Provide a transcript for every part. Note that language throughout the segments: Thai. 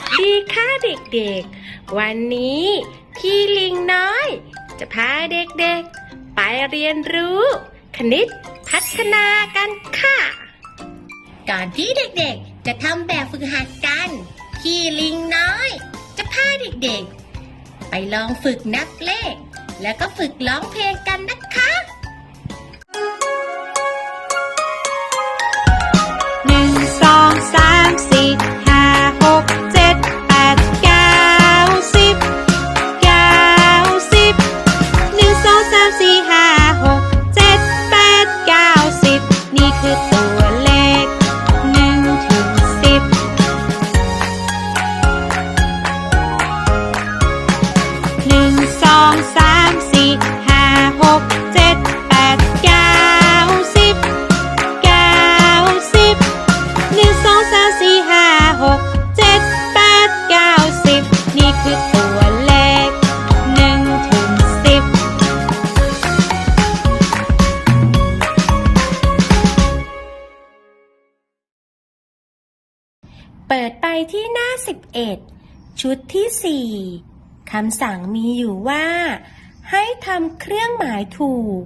สดีค่ะเด็กๆ วันนี้พี่ลิงน้อย จะพาเด็กๆ ไปเรียนรู้ คณิตพัฒนากันค่ะ ก่อนที่เด็กๆ จะทำแบบฝึกหัดกัน พี่ลิงน้อย จะพาเด็กๆ ไปลองฝึกนับเลข แล้วก็ฝึกร้องเพลงกันนะคะ เปิดไปที่หน้า 11 ชุดที่ 4คำสั่งมีอยู่ว่า ให้ทำเครื่องหมายถูก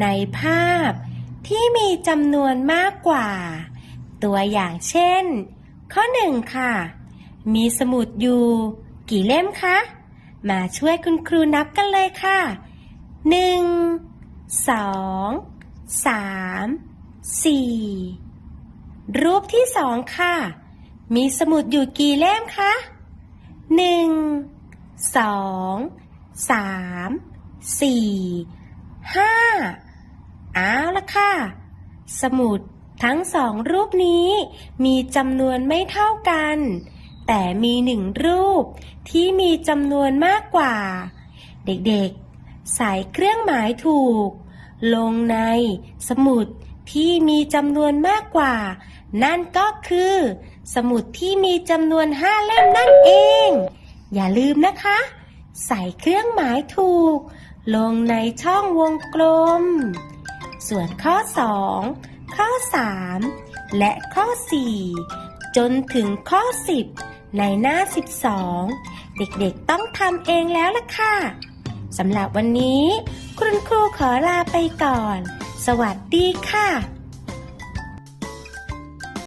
ในภาพที่มีจำนวนมากกว่า ตัวอย่างเช่น ข้อ 1 ค่ะ มีสมุดอยู่ กี่เล่มคะ มาช่วยคุณครูนับกันเลยค่ะ 1 2 3 4 รูปที่สองค่ะ มีสมุดอยู่กี่เล่มคะหนึ่งสองสามสี่ห้าเอาละค่ะ สมุดทั้งสองรูปนี้มีจำนวนไม่เท่ากัน แต่มีหนึ่งรูปที่มีจำนวนมากกว่า เด็กๆ ใส่เครื่องหมายถูก ลงในสมุดที่มีจำนวนมากกว่า นั่นก็คือ สมุดที่มีจำนวนห้าเล่มนั่นเอง อย่าลืมนะคะ ใส่เครื่องหมายถูก ลงในช่องวงกลม ส่วนข้อ 2 ข้อ 3 และข้อ 4 จนถึงข้อ 10 ในหน้า 12 เด็กๆต้องทำเองแล้วล่ะค่ะสำหรับวันนี้ คุณครูขอลาไปก่อน สวัสดีค่ะ